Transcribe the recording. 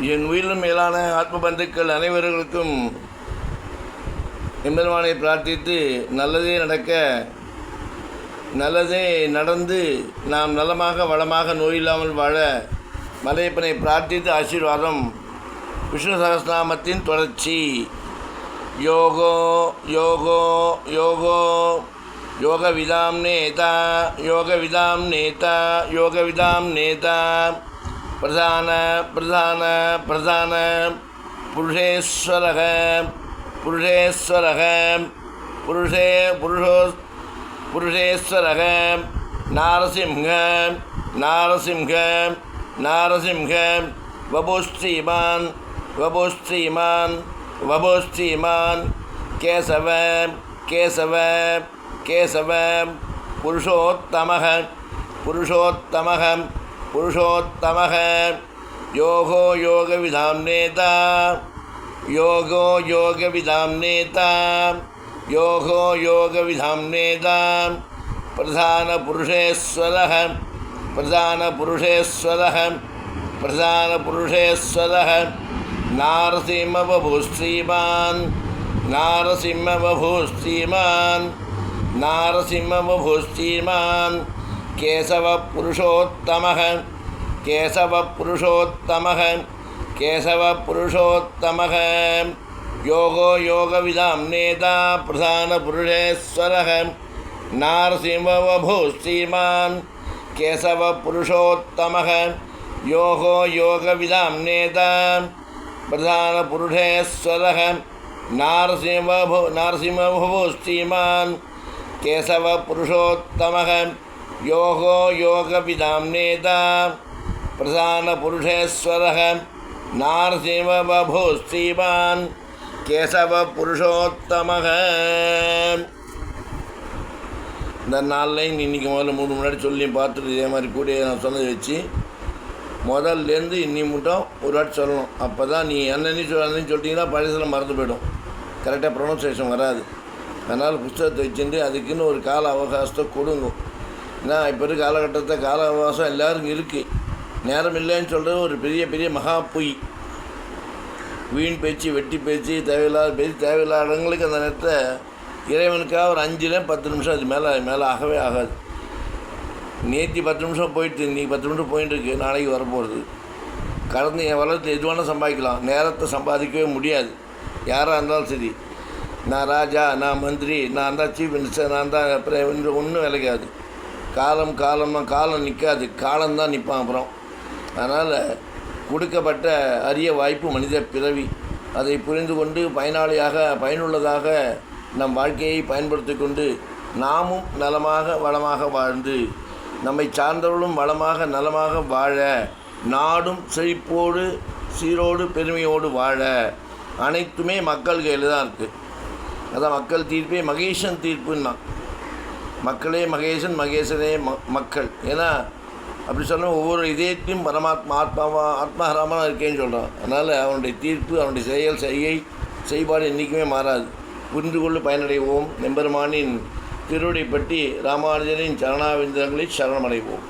என் உயிரிலும் மேலான ஆத்ம பந்துக்கள் அனைவர்களுக்கும் எம்பெருமானை பிரார்த்தித்து நல்லதே நடக்க நல்லதே நடந்து நாம் நலமாக வளமாக நோயில்லாமல் வாழ மலையப்பனை பிரார்த்தித்து ஆசீர்வாதம். விஷ்ணு சகஸ்நாமத்தின் தொடர்ச்சி. யோகோ யோகோ யோகோ. யோகவிதாம் நேதா யோகவிதாம் நேதா யோகவிதாம் நேதா. பிரதான பிரதான பிரதான. புருஷேஸ்வரக புருஷேஸ்வரக. புருஷே புருஷோ புருஷேஸ்வரக. நாரசிம்ஹ நாரசிம்ஹ நாரசிம்ஹ. வபுஸ்ரீமான் வபுஸ்ரீமான் வபுஸ்ரீமான். கேசவ கேசவ கேசவ. புருஷோத்தமக புருஷோத்தமகம் पुरुषोत्तमः। योगो योग विधाम नेता। योगो योग विधाम नेता। योगो योग विधाम नेता। प्रधान पुरुषेश्वर प्रधान पुरुषेश्वर प्रधान पुरुषेश्वर नारसिंह प्रधानपुरुषेश्वरः। प्रधानपुरुषेश्वरः। प्रधानपुरुषेश्वरः। नारसिंहबभूश्रीमान् नारसिंहबभूश्रीमान् नारसिंहबभूश्रीमान् केशवपुरुषोत्तमः केशवपुरुषोत्तमः केशवपुरुषोत्तमः। योगो योगविदां नेता प्रधानपुरुषेश्वरः नारसिंहबभूश्रीमान् केशवपुरुषोत्तमः। योगो योगविदां नेता प्रधानपुरुषेश्वरः नारसिंहभू नारसिंहबभूश्रीमान् केशवपुरुषोत्तमः। யோகோ யோகவிதாம் நேதா பிரதானபுருஷேஸ்வரः நாரசிம்மபோ கேசவ கேசவபுருஷோத்தமக இந்த நாலு லைன் இன்றைக்கி முதல்ல மூணு முன்னாடி சொல்லி பார்த்துட்டு இதே மாதிரி கூட நான் சொன்னதை வச்சு முதல்லேருந்து இன்னி மட்டும் ஒரு வாட்டி சொல்லணும். அப்போ தான் நீ என்னன்னு சொல்லி சொல்லிட்டீங்கன்னா பழசில் மறந்து போயிடும். கரெக்டாக ப்ரொனவுன்சேஷன் வராது. அதனால் புஸ்தகத்தை வச்சுட்டு அதுக்குன்னு ஒரு கால அவகாசத்தை கொடுங்கும் ஏன்னா இப்போ இருக்க காலகட்டத்தை கால அவகாசம் எல்லாருக்கும் இருக்குது நேரம் இல்லைன்னு சொல்கிறது ஒரு பெரிய பெரிய மகா பொய். வீண் பேச்சு வெட்டி பேச்சு தேவையில்லாத பேச்சு தேவையில்லாத இடங்களுக்கு அந்த நேரத்தை இறைவனுக்காக ஒரு அஞ்சுல பத்து நிமிஷம் அது மேலே மேலே ஆகவே ஆகாது. நேற்று பத்து நிமிஷம் போயிட்டு இன்றைக்கி பத்து நிமிஷம் போயிட்டு இருக்கு நாளைக்கு வரப்போகிறது கடந்து என் வளர்த்து எது வேணால் சம்பாதிக்கலாம். நேரத்தை சம்பாதிக்கவே முடியாது. யாராக இருந்தாலும் சரி. நான் ராஜா நான் மந்திரி நான் தான் சீஃப் மினிஸ்டர் நான் தான் அப்புறம் ஒன்றும் விளைக்காது காலம் காலமாக காலம் நிற்காது காலம்தான் நிற்பான் அப்புறம். அதனால் கொடுக்கப்பட்ட அரிய வாய்ப்பு மனித பிறவி. அதை புரிந்து கொண்டு பயனாளியாக பயனுள்ளதாக நம் வாழ்க்கையை பயன்படுத்தி கொண்டு நாமும் நலமாக வளமாக வாழ்ந்து நம்மை சார்ந்தவர்களும் வளமாக நலமாக வாழ நாடும் செழிப்போடு சீரோடு பெருமையோடு வாழ அனைத்துமே மக்கள் கையில் தான் இருக்குது அதான் மக்கள் தீர்ப்பே மகேஷன் தீர்ப்புன்னா. மக்களே மகேசன் மகேசனே ம மக்கள். ஏன்னா அப்படி சொன்ன ஒவ்வொரு இதயத்தையும் பரமாத்மா ஆத்மாவா ஆத்மாகரமாக இருக்கேன்னு சொல்கிறான் அதனால் அவனுடைய தீர்ப்பு அவனுடைய செயல் செய்கை செய்பாடு என்றைக்குமே மாறாது. புரிந்து கொண்டு பயனடைவோம். நெம்பெருமானின் திருவடி பற்றி ராமானுஜனின் சரணாவிந்தங்களை சரணமடைவோம்.